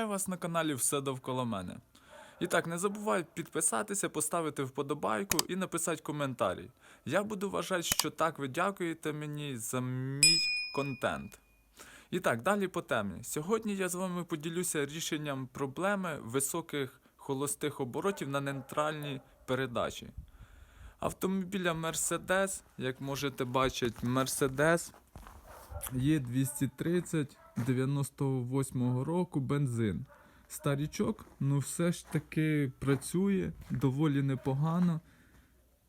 Вітаю вас на каналі Все довкола мене. І так, не забувай підписатися, поставити вподобайку і написати коментарі. Я буду вважати, що так ви дякуєте мені за мій контент. І так, далі по темі. Сьогодні я з вами поділюся рішенням проблеми високих холостих оборотів на нейтральній передачі. Автомобіля Mercedes, як можете бачити, Mercedes є 230 98 року бензин. Старічок, ну все ж таки працює доволі непогано.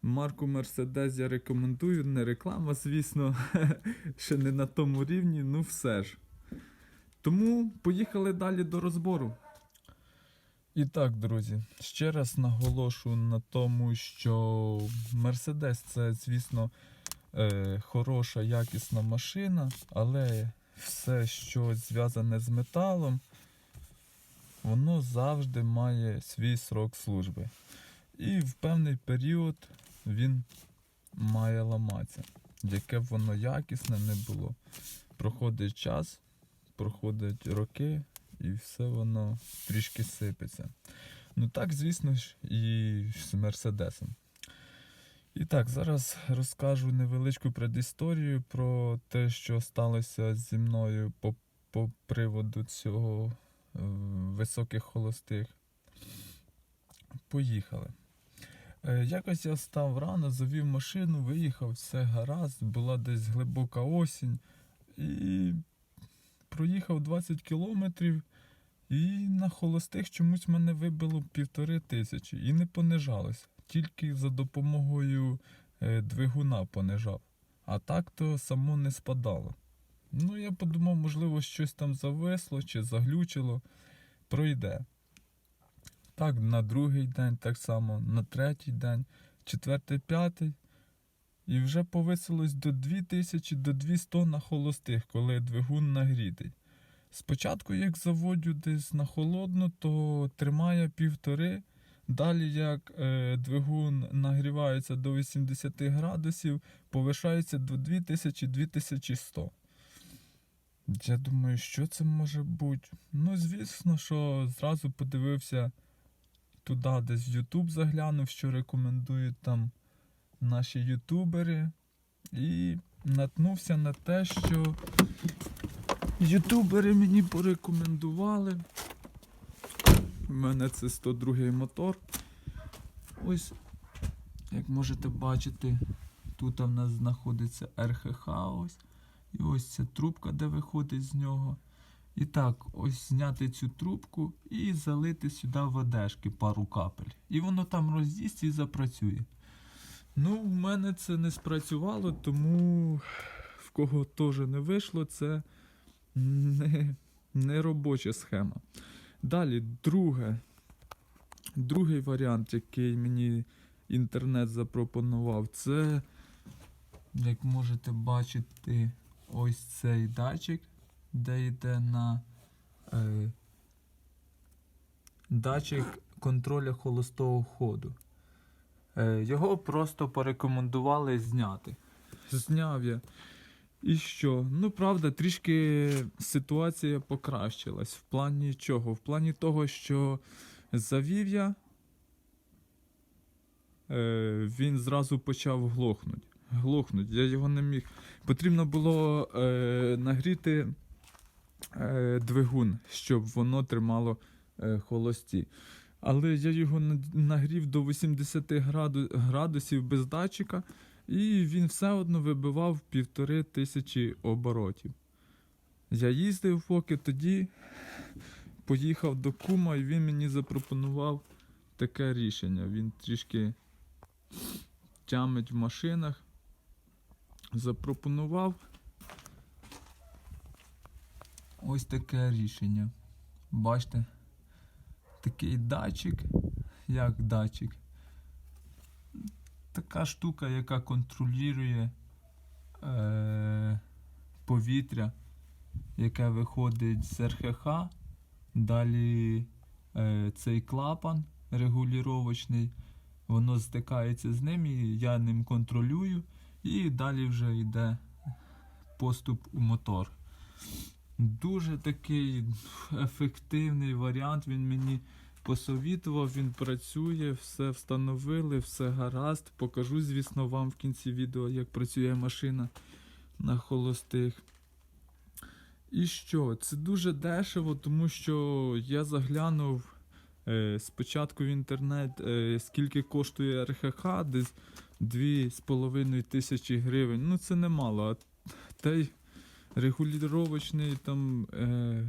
Марку Mercedes я рекомендую, не реклама, звісно, ще не на тому рівні, ну все ж. Тому поїхали далі до розбору. І так, друзі, ще раз наголошую на тому, що Mercedes це, звісно, е, хороша, якісна машина, але все, що зв'язане з металом, воно завжди має свій срок служби. І в певний період він має ламатися. Яке б воно якісне не було. Проходить час, проходять роки, і все воно трішки сипеться. Ну так, звісно ж, і з Мерседесом. І так, зараз розкажу невеличку предісторію про те, що сталося зі мною по, по приводу цього е, високих холостих. Поїхали. Е, якось я встав рано, завів машину, виїхав, все гаразд, була десь глибока осінь. І проїхав 20 кілометрів, і на холостих чомусь мене вибило півтори тисячі і не понижалося. Тільки за допомогою е, двигуна понижав. А так то само не спадало. Ну, я подумав, можливо, щось там зависло чи заглючило, пройде. Так, на другий день, так само, на третій день, четвертий, п'ятий. І вже повисилось до 2000 до 200 на холостих, коли двигун нагрітий. Спочатку, як заводю десь на холодну, то тримає півтори. Далі, як е, двигун нагрівається до 80 градусів, повишається до 2000-2100. Я думаю, що це може бути? Ну, звісно, що зразу подивився туди, десь YouTube заглянув, що рекомендують там наші ютубери. І наткнувся на те, що ютубери мені порекомендували. У мене це 102 мотор. Ось, як можете бачити, тут в нас знаходиться РХХ ось. І ось ця трубка, де виходить з нього. І так, ось зняти цю трубку і залити сюди водешки пару капель. І воно там роз'їсть і запрацює. Ну, в мене це не спрацювало, тому в кого теж не вийшло, це не, не робоча схема. Далі, друге. Другий варіант, який мені інтернет запропонував, це, як можете бачити, ось цей датчик, де йде на е, датчик контроля холостого ходу. Е, його просто порекомендували зняти. Зняв я. І що? Ну, правда, трішки ситуація покращилась. В плані чого? В плані того, що завів я, е, він зразу почав глохнути. Глохнуть. Я його не міг. Потрібно було е, нагріти е, двигун, щоб воно тримало е, холості. Але я його нагрів до 80 градусів без датчика, і він все одно вибивав півтори тисячі оборотів. Я їздив поки тоді поїхав до кума, і він мені запропонував таке рішення. Він трішки тямить в машинах. Запропонував ось таке рішення. Бачите? Такий датчик, як датчик. Така штука, яка контролює е, повітря, яке виходить з РХХ. Далі е, цей клапан регулювачний, воно стикається з ним, і я ним контролюю, і далі вже йде поступ у мотор. Дуже такий ефективний варіант. Він мені посовітував, він працює, все встановили, все гаразд. Покажу, звісно, вам в кінці відео, як працює машина на холостих. І що? Це дуже дешево, тому що я заглянув е, спочатку в інтернет, е, скільки коштує РХХ, десь 2,5 тисячі гривень. Ну це немало. А та регулювачний там е,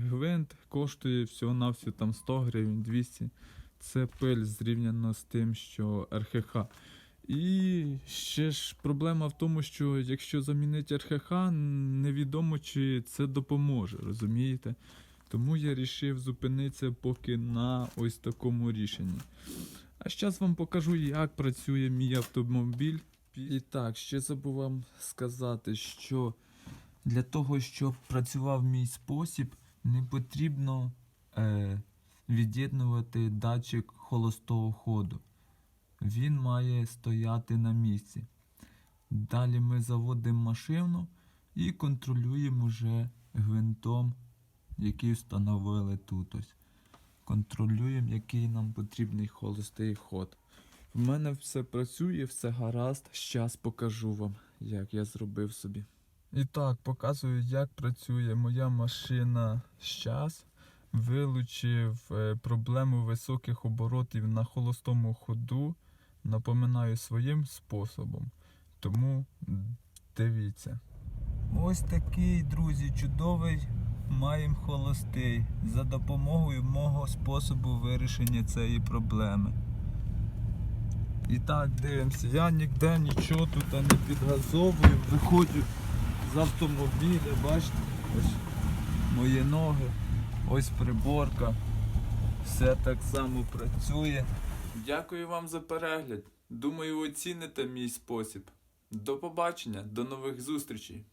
гвинт коштує всього-навсього там 100 гривень, 200. Це пиль зрівняно з тим, що РХХ. І ще ж проблема в тому, що якщо замінити РХХ, невідомо чи це допоможе, розумієте? Тому я вирішив зупинитися поки на ось такому рішенні. А зараз вам покажу, як працює мій автомобіль. І так, ще забув вам сказати, що для того, щоб працював мій спосіб, не потрібно е, від'єднувати датчик холостого ходу. Він має стояти на місці. Далі ми заводимо машину і контролюємо вже гвинтом, який встановили тут ось. Контролюємо, який нам потрібний холостий ход. В мене все працює, все гаразд. Щас покажу вам, як я зробив собі. І так, показую, як працює моя машина щас. Вилучив е, проблему високих оборотів на холостому ходу. Напоминаю своїм способом. Тому дивіться. Ось такий, друзі, чудовий маємо холостий за допомогою мого способу вирішення цієї проблеми. І так, дивимося, я ніде нічого тут не підгазовую, виходжу з автомобіля, бачите, ось мої ноги, ось приборка. Все так само працює. Дякую вам за перегляд. Думаю, оціните мій спосіб. До побачення, до нових зустрічей.